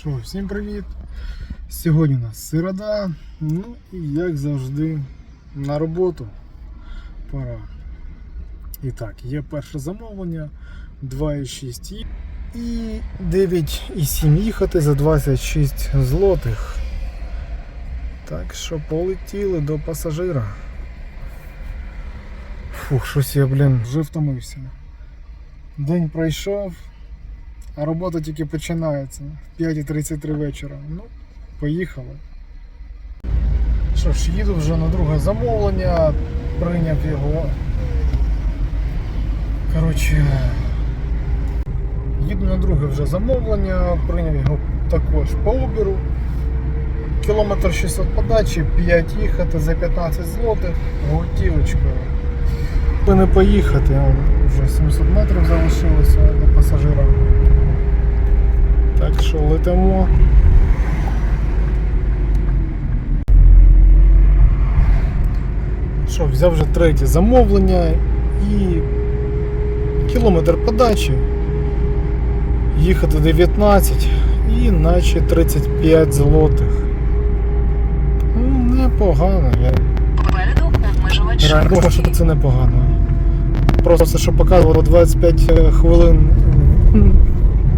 Що, всім привіт! Сьогодні у нас середа, ну і як завжди на роботу пора. І так, є перше замовлення 2,6 і- і 9,7 їхати за 26 злотих. Так що полетіли до пасажира. Фух, щось я, блін, вже втомився. День пройшов, а робота тільки починається в 5.33 вечора. Ну, поїхали. Що ж, їду вже на друге замовлення, прийняв його. Коротше, їду на друге вже замовлення, прийняв його також по Uber. Кілометр 600 подачі, 5 їхати за 15 злотих готівочкою. Не поїхати, вже 700 метрів залишилося до пасажира. Так що летимо. Що, взяв вже третє замовлення і кілометр подачі. Їхати 19 і наче 35 злотих. Ну, непогано. Я Реально що це непогано. Просто все, що показувало 25 хвилин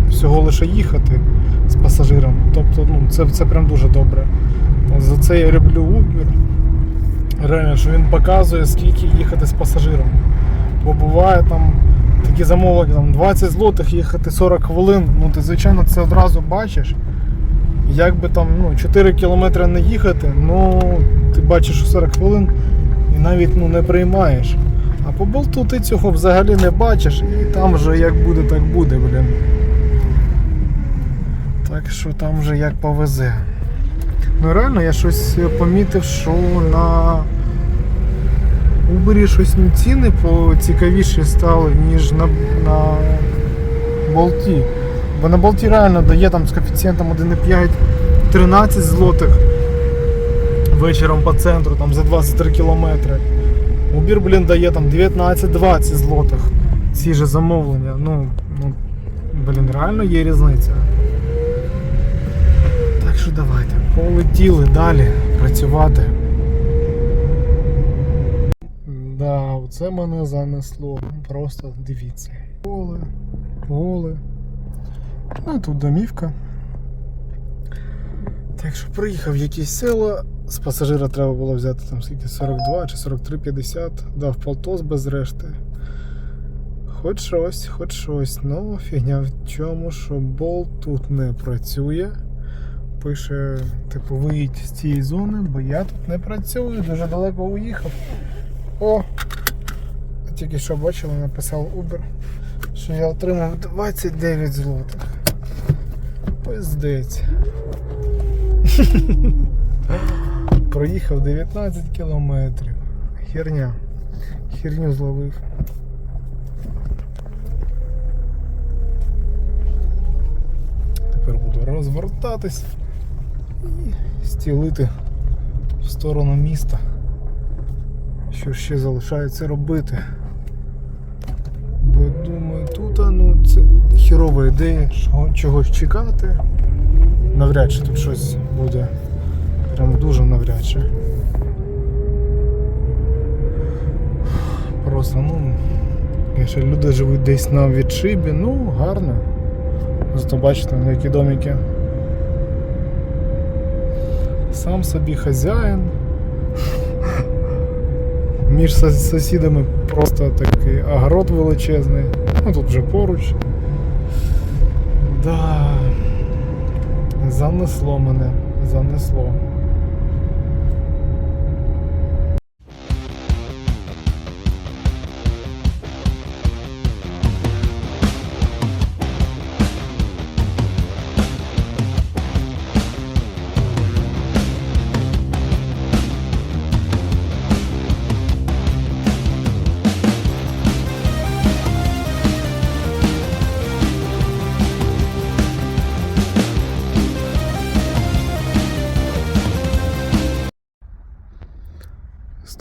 всього лише їхати з пасажиром. Тобто ну, це, це прям дуже добре. За це я люблю Uber. Реально, що він показує, скільки їхати з пасажиром. Бо буває там такі замовлення, там 20 злотих їхати 40 хвилин. Ну ти звичайно це одразу бачиш. Як би там ну, 4 кілометри не їхати, ну ти бачиш що 40 хвилин і навіть ну, не приймаєш. А по болту ти цього взагалі не бачиш, і там вже як буде, так буде, блін. Так що там вже як повезе. Ну реально я щось помітив, що на Uber щось ціни поцікавіші стали, ніж на, на болті. Бо на болті реально дає там з коефіцієнтом 1,5 13 злотих вечором по центру там за 23 кілометри. Убір, блін, дає там 19-20 злотих. Ці же замовлення. Ну, ну, блін, реально є різниця. Так що давайте, полетіли далі працювати. Да, оце мене занесло. Просто дивіться. Поле, поле. Ну, тут домівка. Так що приїхав в якісь села, з пасажира треба було взяти там скільки 42 чи 43,50, дав полтос без решти. Хоч щось, хоч щось. Ну, фігня в чому, що болт тут не працює. Пише, типу, виїдь з цієї зони, бо я тут не працюю, дуже далеко уїхав. О! Тільки що бачили, написав Uber, що я отримав 29 злотих. Пиздець. Проїхав 19 кілометрів. Херня. Херню зловив. Тепер буду розвертатись і стілити в сторону міста. Що ще залишається робити? Бо думаю, тут ну, це хірова ідея, чогось чекати. Навряд чи тут щось буде. Прям дуже навряд. Просто, ну, якщо люди живуть десь на відшибі, ну, гарно. Зато бачите, ну, які домики. Сам собі хазяїн. Між сусідами просто такий огород величезний. Ну тут вже поруч. Да. Занесло мене. Занесло.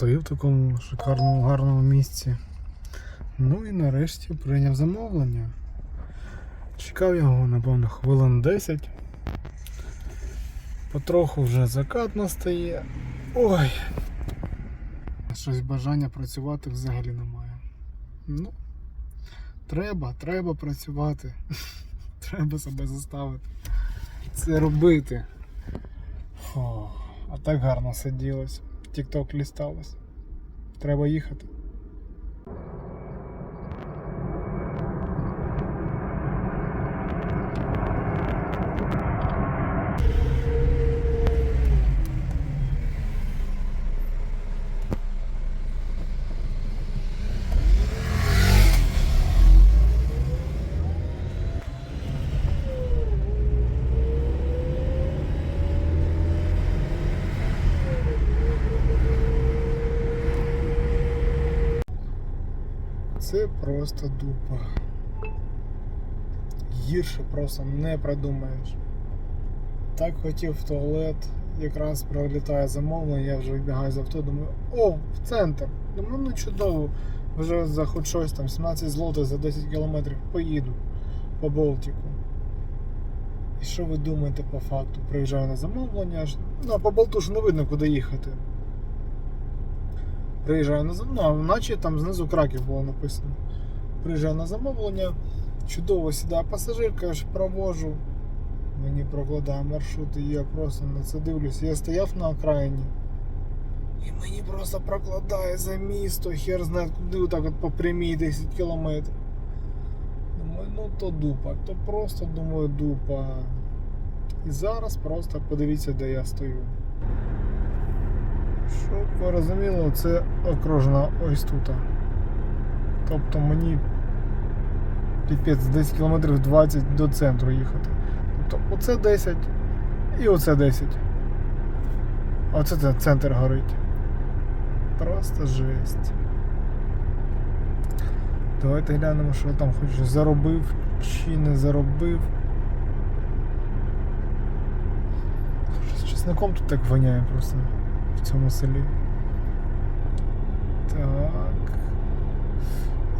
Стою в такому шикарному гарному місці. Ну і нарешті прийняв замовлення. Чекав його, напевно, хвилин 10. Потроху вже закат настає. Ой. Щось бажання працювати взагалі немає. Ну, треба, треба працювати. треба себе заставити. Це робити. Фу, а так гарно сиділось. Тік-ток лісталось. Треба їхати. Це просто дупа. Гірше просто не продумаєш. Так хотів в туалет, якраз пролітає замовлення, я вже вибігаю з авто, думаю, о, в центр. Думаю, ну чудово, вже за хоч щось там 17 злотих за 10 кілометрів поїду по Болтику. І що ви думаєте по факту? Приїжджаю на замовлення, ну а по болту ж не видно, куди їхати. Приїжджаю на замовлення, ну, наче там знизу Краків було написано. Приїжджаю на замовлення, чудово сідає пасажирка, я ж провожу. Мені прокладає маршрут, і я просто на це дивлюсь. Я стояв на окраїні. І мені просто прокладає за місто, хер знає куди отак от по прямій 10 кілометрів. Думаю, ну то дупа, то просто думаю дупа. І зараз просто подивіться, де я стою. Щоб ви розуміли, це окружена ось тут. Тобто мені піпець 10 км 20 до центру їхати. Тобто оце 10 і оце 10. Оце це центр горить. Просто жесть. Давайте глянемо, що я там хоч заробив чи не заробив. З чесником тут так воняє просто в цьому селі. Так.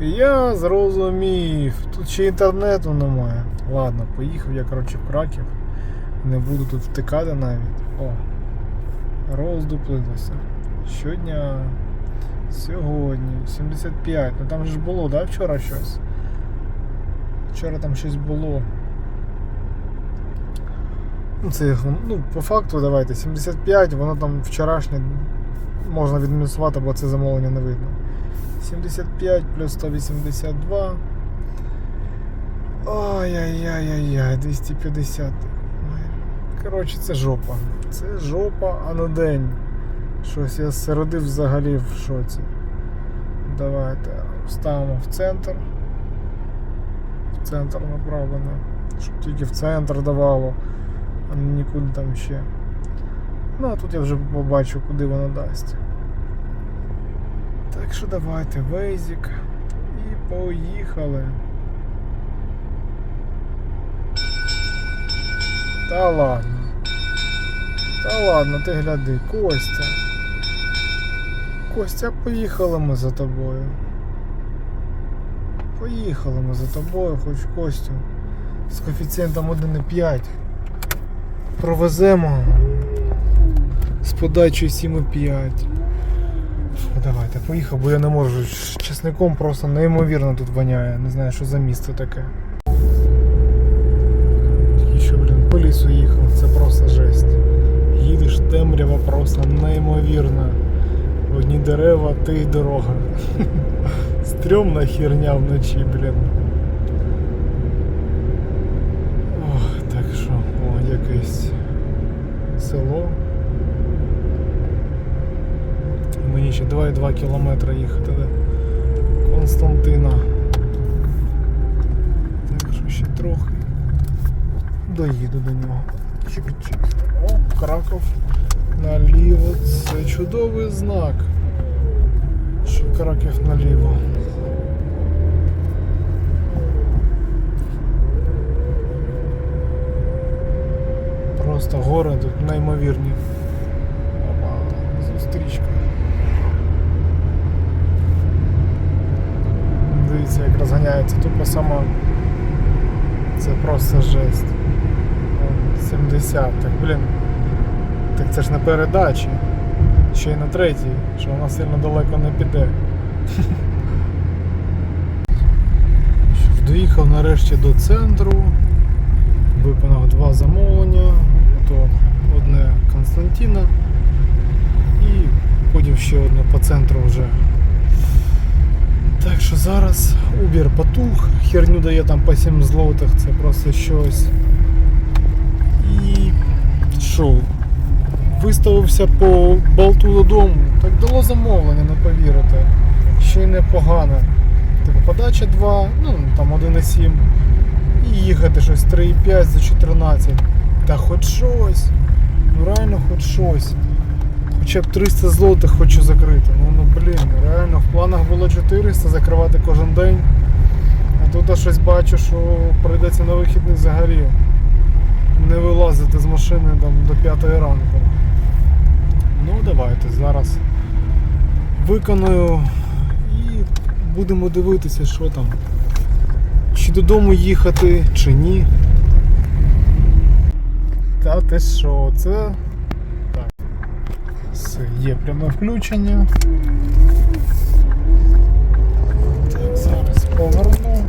Я зрозумів. Тут ще інтернету немає. Ладно, поїхав я, коротше, в Краків. Не буду тут втикати навіть. О. Роздуплилося. Щодня. Сьогодні. 75. Ну там ж було, да, вчора щось? Вчора там щось було. Ну, це, ну, по факту давайте, 75, воно там вчорашнє можна відмінусувати, бо це замовлення не видно. 75 плюс 182. Ой-яй-яй-яй-яй, 250. Ой. Коротше, це жопа. Це жопа, а на день. Щось я середи взагалі в шоці. Давайте ставимо в центр. В центр направлено. Щоб тільки в центр давало, а не нікуди там ще. Ну а тут я вже побачу, куди воно дасть. Так що давайте Вейзік і поїхали. Та ладно. Та ладно, ти гляди, Костя. Костя, поїхали ми за тобою. Поїхали ми за тобою, хоч Костю. З коефіцієнтом 1,5. Провеземо з подачею 7,5. Давайте, поїхав, бо я не можу. З чесником просто неймовірно тут воняє. Не знаю, що за місце таке. Тільки що, блін, по лісу їхав, це просто жесть. Їдеш темрява просто неймовірна. Одні дерева, ти й дорога. Стрьомна херня вночі, блін. Ох, так що, о, якесь село. Ще 2,2 кілометри їхати до Константина. Так що ще трохи доїду до нього. Чик-чик. О, Краков наліво. Це чудовий знак. Що Краків наліво. Просто гори тут неймовірні. Зустрічка. Розганяється тупо сама. Це просто жесть. 70. Так, блін. Так це ж на передачі. Ще й на третій, що вона сильно далеко не піде. Доїхав нарешті до центру, виконав два замовлення, то одне Константина і потім ще одне по центру вже. Так що зараз Uber потух, херню дає там по 7 злотих, це просто щось. І що? Виставився по болту додому. Так дало замовлення, не повірите. Ще й непогано. Типу подача 2, ну там 1,7. І їхати щось 3,5 за 14. Та хоч щось. Ну реально хоч щось. Хоча б 300 злотих хочу закрити. Ну, ну блін, реально в планах було 400 закривати кожен день. А тут я щось бачу, що прийдеться на вихідних взагалі не вилазити з машини там, до 5 ранку. Ну давайте зараз виконую і будемо дивитися, що там. Чи додому їхати, чи ні. Та ти що, це. Все, є пряме включення. Так, зараз поверну.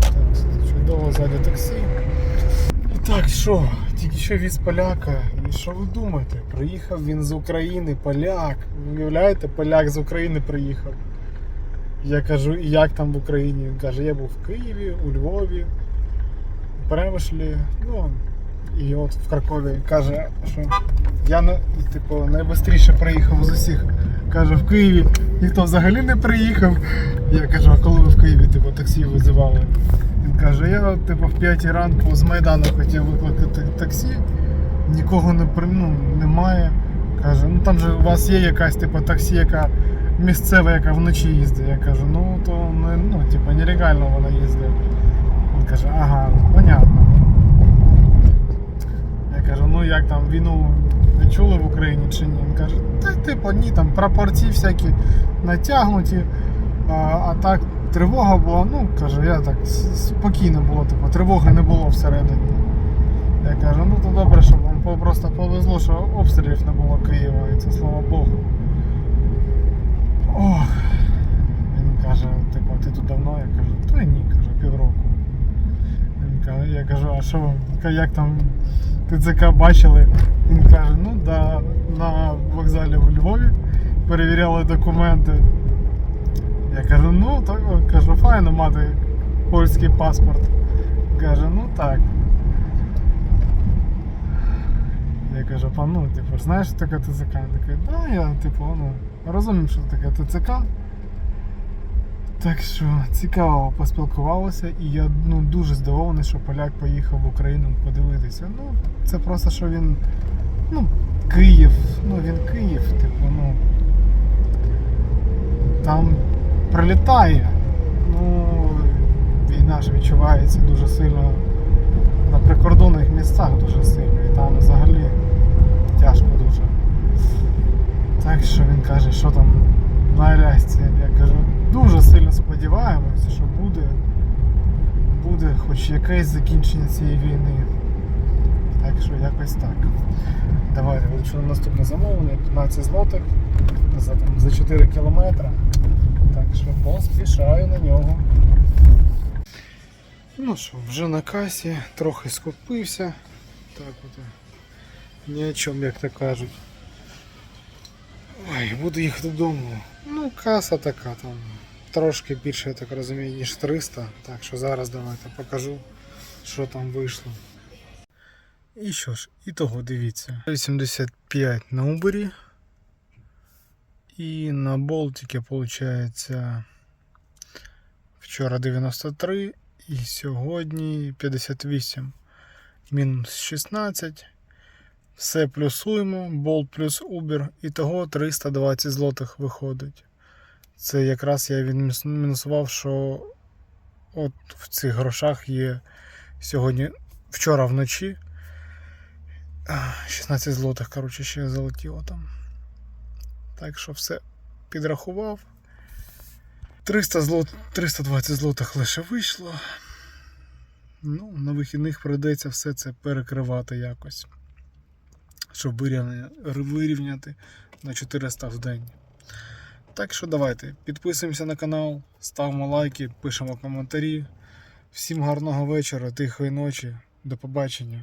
Так, чудово ззаді таксі. І так, що? Тільки що від поляка. І що ви думаєте? Приїхав він з України, поляк. Ви уявляєте, поляк з України приїхав. Я кажу, і як там в Україні? Він каже, я був в Києві, у Львові, у Перемишлі, ну і от в Кракові каже, що я і, типу, найбистріше приїхав з усіх. Каже, в Києві ніхто взагалі не приїхав. Я кажу, а коли ви в Києві типу, таксі визивали? Він каже, я типу, в 5 ранку з Майдану хотів викликати таксі, нікого не ну, немає. Каже, ну там же у вас є якась типу, таксі, яка місцева, яка вночі їздить. Я кажу, ну то не, ну, типу, нелегально вона їздить. Він каже, ага, понятно. Кажу, ну як там війну не чули в Україні чи ні? Він каже, та типу ні, там прапорці всякі натягнуті, а, а так тривога була, ну каже, я так спокійно було, типу, тривоги не було всередині. Я кажу, ну то добре, що вам просто повезло, що обстрілів не було Києва, і це слава Богу. Ох. Він каже, типу, ти тут давно? Я кажу, та ні, каже, півроку. Він каже, я кажу, а що як там ТЦК бачили? Він каже, ну да, на вокзалі в Львові перевіряли документи. Я кажу, ну так кажу, файно мати польський паспорт. Каже, ну так. Я кажу, пан, ну, типу, знаєш, що таке ТЦК? Він такий, да, я типу, ну, розумію, що таке ТЦК. Так що цікаво поспілкувалися, і я ну, дуже здивований, що поляк поїхав в Україну подивитися. Ну, це просто що він. Ну, Київ, ну він Київ, типу, ну. Там прилітає. Ну, війна ж відчувається дуже сильно на прикордонних місцях дуже сильно. І там взагалі тяжко дуже. Так що він каже, що там на Алясці. Я кажу, дуже сильно сподіваємося, що буде, буде хоч якесь закінчення цієї війни. Так що якось так. Давайте вилучу на наступне замовлення, 15 злотих за, там, за 4 кілометри. Так що поспішаю на нього. Ну що, вже на касі, трохи скупився. Так от. Ні о чому, як то кажуть. Ой, буду їхати додому. Ну, каса така там. Трошки більше, я так розумію, ніж 300. Так що зараз давайте покажу, що там вийшло. І що ж, і того дивіться. 85 на Uber. І на Болтике виходить вчора 93 і сьогодні 58. Мінус 16. Все плюсуємо, болт плюс Uber, і того 320 злотих виходить. Це якраз я відмінусував, що от в цих грошах є сьогодні, вчора вночі. 16 злотих, коротше, ще залетіло там. Так що все підрахував. 300 злот, 320 злотих лише вийшло. Ну, на вихідних прийдеться все це перекривати якось. щоб вирівняти на 400 в день. Так що давайте, підписуємося на канал, ставимо лайки, пишемо коментарі. Всім гарного вечора, тихої ночі. До побачення.